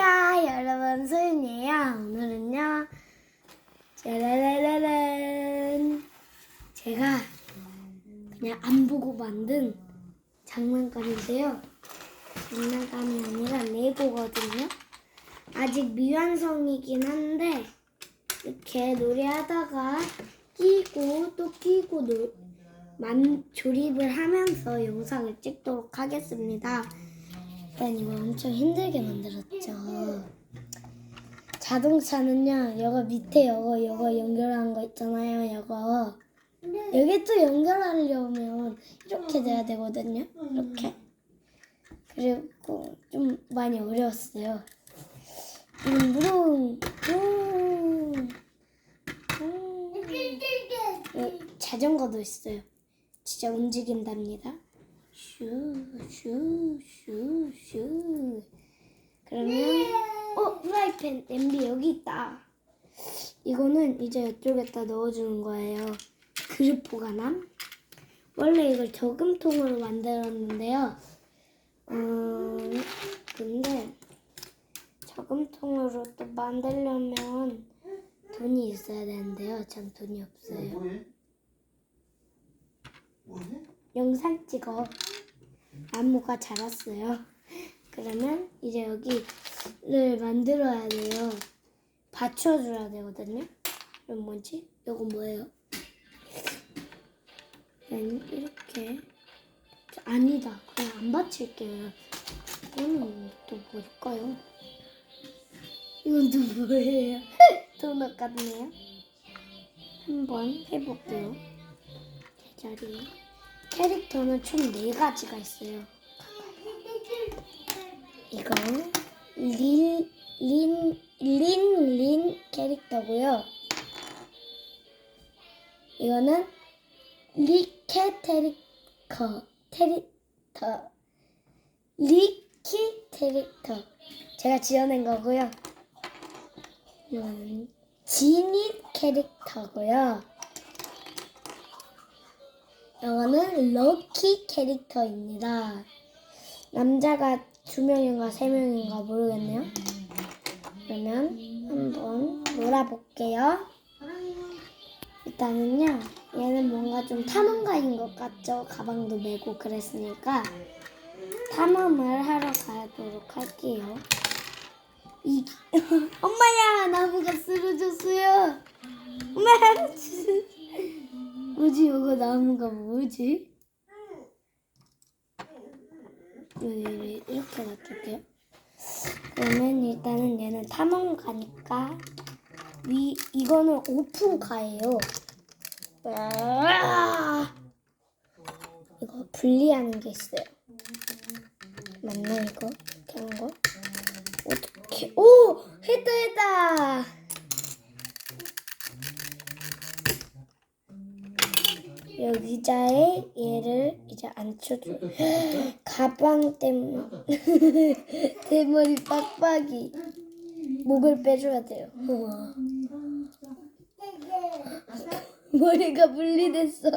안녕하세요 여러분. 소윤이에요. 오늘은요 짜라라라란. 제가 그냥 안 보고 만든 장난감인데요. 장난감이 아니라 레고거든요. 아직 미완성이긴 한데 이렇게 놀이하다가 끼고 또 끼고 놀, 만, 조립을 하면서 영상을 찍도록 하겠습니다 일단 이거 엄청 힘들게 만들었죠. 자동차는요, 이거 밑에 이거 이거 연결한 거 있잖아요, 이거. 여기 또 연결하려면 이렇게 돼야 되거든요, 이렇게. 그리고 좀 많이 어려웠어요. 음, 무릉, 무릉, 무릉. 여기 자전거도 있어요. 진짜 움직인답니다. 슈, 슈, 슈, 슈. 그러면, 어, 프라이팬, 냄비 여기 있다. 이거는 이제 이쪽에다 넣어주는 거예요. 그릇 보관함. 원래 이걸 저금통으로 만들었는데요. 음, 근데 저금통으로 또 만들려면 돈이 있어야 되는데요. 전 돈이 없어요. 영상 찍어. 나무가 자랐어요. 그러면 이제 여기를 만들어야 돼요. 받쳐줘야 되거든요. 그럼 뭐지? 이거 뭐예요? 이렇게. 아니다. 그냥 안 받칠게요. 이거는 또 뭘까요? 이건 또 뭐예요? 도넛 같네요. 한번 해볼게요. 제자리에. 캐릭터는 총네 가지가 있어요. 이거 린, 린, 린, 린 캐릭터고요. 이거는 리케 테리커, 테리터, 리키 테리터. 제가 지어낸 거고요. 이거는 지니 캐릭터고요. 이거는 럭키 캐릭터입니다. 남자가 두 명인가 세 명인가 모르겠네요. 그러면 한번 놀아볼게요. 일단은요, 얘는 뭔가 좀 탐험가인 것 같죠? 가방도 메고 그랬으니까 탐험을 하러 가도록 할게요. 이 엄마야 나무가 쓰러졌어요. 엄마 뭐지 이거 나무가 뭐지? 여기 이렇게 놔둘게요. 그러면 일단은 얘는 탐험가니까 위 이거는 오픈가예요. 으아! 이거 분리하는 게 있어요. 맞나 이거? 이렇게 하는 거? 어떻게? 오 했다 했다. 여기 의자에 얘를 이제 앉혀줘. 가방 때문에 대머리 빡빡이 목을 빼줘야 돼요. 머리가 분리됐어.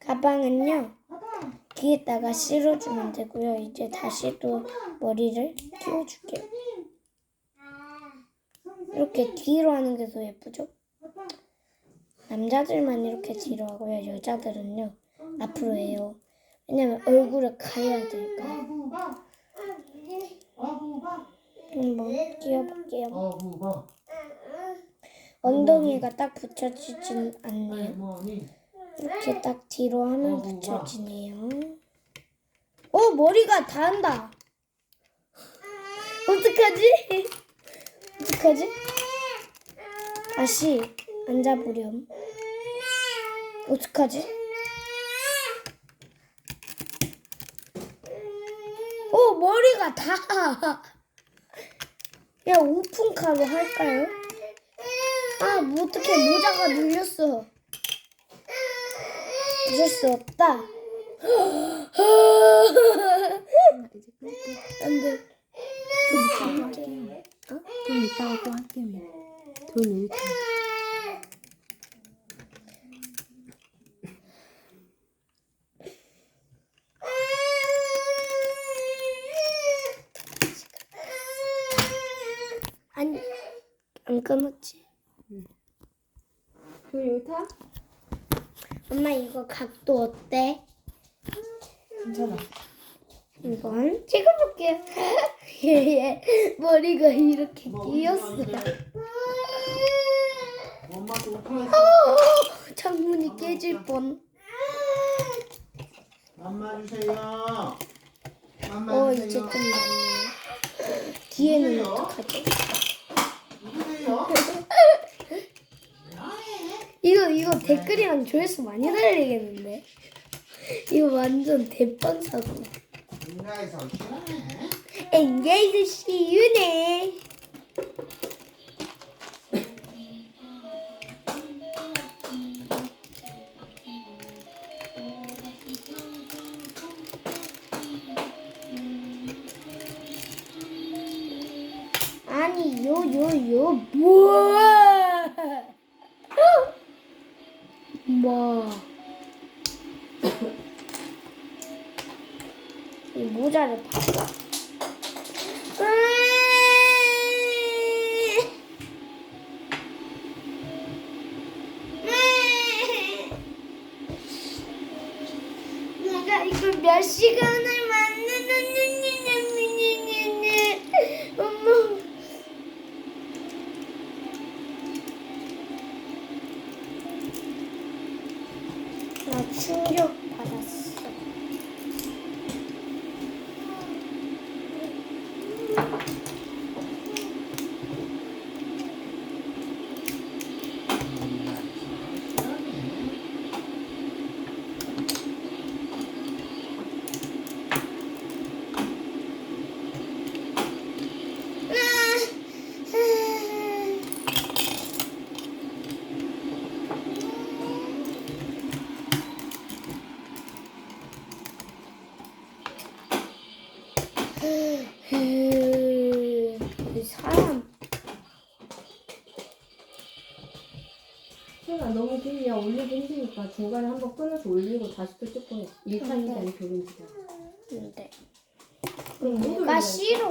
가방은요 뒤에다가 실어주면 되고요. 이제 다시 또 머리를 끼워줄게요. 이렇게 뒤로 하는 게 더 예쁘죠? 남자들만 이렇게 뒤로 하고요. 여자들은요 앞으로 해요. 왜냐면 얼굴을 가려야 되니까. 한번 끼워볼게요. 어부바 엉덩이가 딱 붙여지진 않네요. 이렇게 딱 뒤로 하면 붙여지네요. 어 머리가 닿는다. 어떡하지? 어떡하지? 다시 앉아보렴. 어떡하지? 어 머리가 다. 야 오픈카로 할까요? 아, 뭐 어떻게 모자가 눌렸어. 어쩔 수 없다. 안 돼. 좀 이따가 또 할게요. 돈 이렇게. 아니 안 끊었지. 돈 여기 타? 엄마 이거 각도 어때? 괜찮아. 이건 찍어볼게요. 얘 머리가 이렇게 끼었어. 어, 창문이 깨질 뻔. 맘마 주세요. 어 이제 낫네. 뒤에는 어떡하지? 누구세요? 이거 이거 댓글이랑 조회수 많이 달리겠는데? 이거 완전 대빵 사고. 시원해. 엔게이즈 시유네. 요요요 뭐야? 뭐? 이 모자를 봐봐. 내가 이걸 몇 시간을 만드는지 엄마 나 충격 받았어. 그 사람 소연아 너무 길이야 올리기 힘드니까 중간에 한번 끊어서 올리고 다시 또 찍고 해. 1탄이 아니 교린지다. 인데 그럼 못 올려. 나 싫어.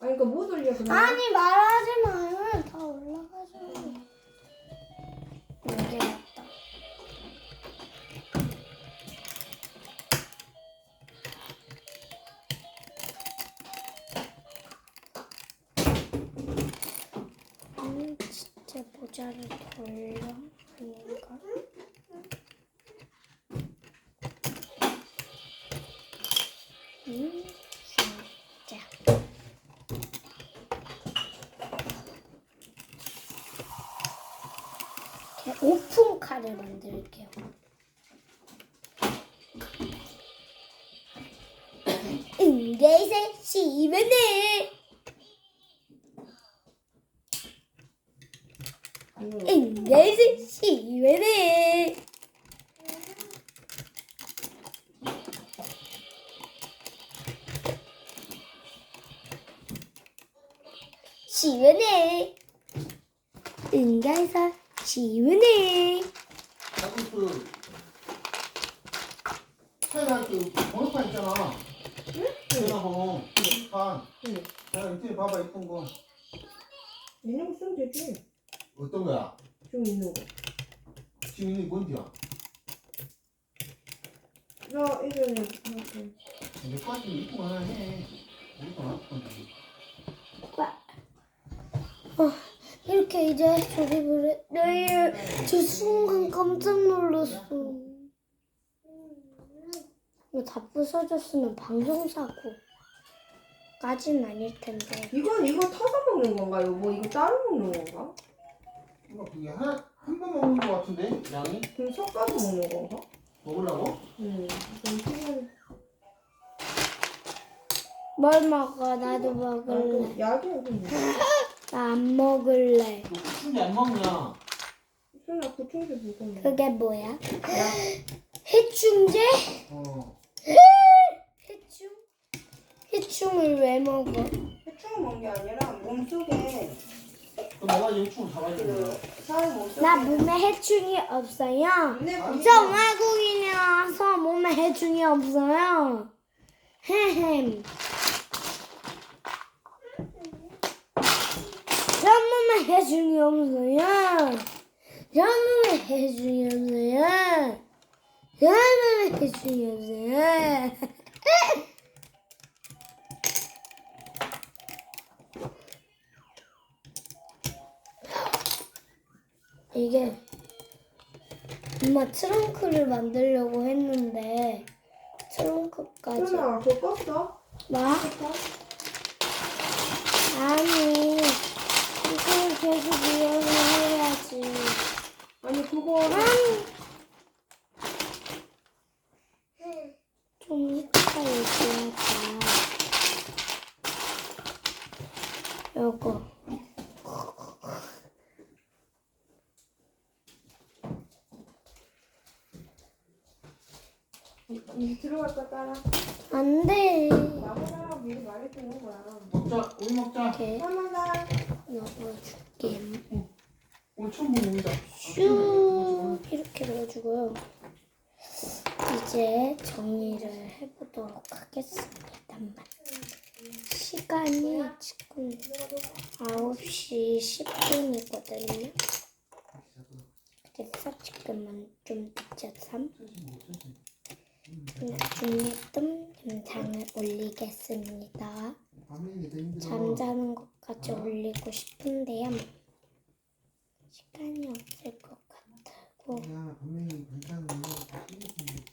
아니 그러니까 못 올려 그럼. 아니 말하지 마요. 다 올라가죠. 이게 낫다. 음, 진짜 모자를 걸려 아닌가? 음. 이렇게 오픈 카를 만들게요. 응대세 시면에 응. 응대세 시면에 시면에 응가에서 시면에 자꾸 그 차이나 그 번호판 있잖아. 전화번호. 판. 응. 자 인터넷 봐봐 예쁜 거. 거 쓰면 되지. 어떤 거야? 좀 있는 거. 지금 있는 게 뭔지야? 나 이전에 그내 거한테 이쁜 거 하나 해. 우리 거 나쁜 건데. 이렇게 이제 조립을 해. 네, 저 순간 깜짝 놀랐어. 이거 다 부서졌으면 방송사고까진 아닐 텐데. 이건 이거 타서 먹는 건가 여보? 이거 따로 먹는 건가? 이거 그게 하나 한 번 먹는 거 같은데 양이 그럼 섞어서 먹는 건가? 먹으려고? 응. 뭘 먹어? 나도 먹을래. 약이야 그냥. 나안 먹을래. 너 kuchun지 안 먹냐? 소연아 구충제 먹었네. 그게 뭐야? 약. 해충제? 어. 해충? 해충을 왜 먹어? 해충을 먹는 게 아니라 몸 속에 그 내가 나 몸에 해충이 없어요. 저 외국인이라서 몸에 해충이 없어요. 헤헴. 전 해중이 없어요? 저는 해중이 없어요? 저는 해중이 없어요? 이게 엄마 트렁크를 만들려고 했는데 트렁크까지 소연아 그거 껐어? 뭐? 아니 이걸 계속 이용해야지 아니 그거 좀 이따 얘기하자 요거 이 들어갈까 따라. 안 돼. 나보다라고 미리 말해주는 거야? 먹자. 우리 먹자. 이렇게. 하나나. 넣어줄게. 오늘 처음 먹는 우리다 쭉 이렇게 넣어주고요. 이제 정리를 해보도록 하겠습니다만 시간이 지금 9시 10분이거든요. 그래서 지금은 좀 늦어서 준비뜸 영상을 올리겠습니다. 잠자는 것까지 올리고 싶은데요. 시간이 없을 것 같고. 야 밤에 반찬 먹는 거다 튀겼는데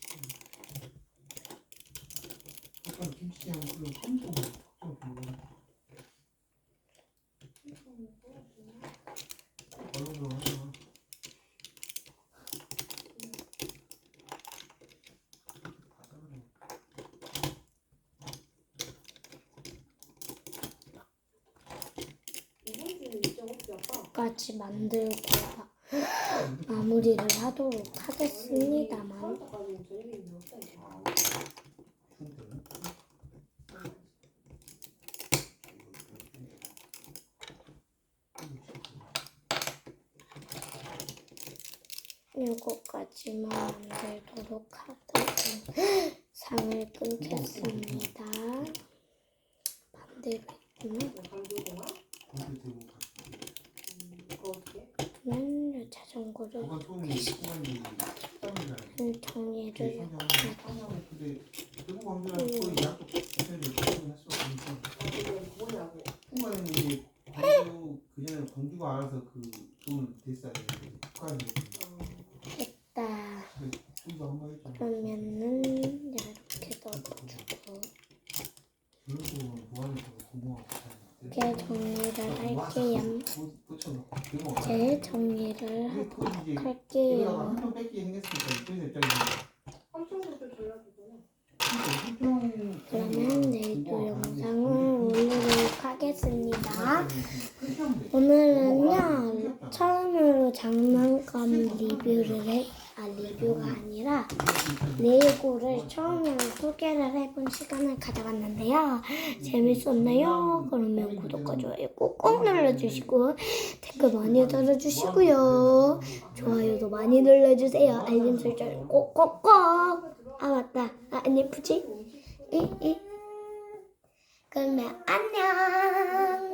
아까 김치찌개 먹으면 처음 먹어 처음 먹어 얼른 들어가자 까지 만들고 마무리를 하도록 하겠습니다만 요거까지만 만들도록 하다가 상을 끊겠습니다. 반대로 했구나. 그러면 요 자전거를 뭐가 정리를 근데 대구 광주랑 거의 약속 호텔을 했어 그러니까 후반에는 이제 광주 그전에 광주가 알아서 그 돈을 됐어야 되는데 북한이 했다. 우리가 한번 했잖아 그러면은 이렇게 넣어주고 그런 고마워 이렇게 정리를 할게요. 붙여놓고 이제 정리를 하도록 이거다가 할게요. 한명 뺏기 생겼으니까 이쪽에서 입장에서 삼성부터 전화주잖아 그러면 내일도 영상을 올리도록 하겠습니다. 오늘은요 처음으로 장난감 리뷰를 해, 아 리뷰가 아니라 레고를 처음으로 소개를 해본 시간을 가져봤는데요. 재밌었나요? 그러면 구독과 좋아요 꾹꾹 눌러주시고 댓글 많이 달아주시고요. 좋아요도 많이 눌러주세요. 알림 설정 꼭꼭꼭. 아 맞다. 아, 안 예쁘지? 이, 이. 그러면 안녕.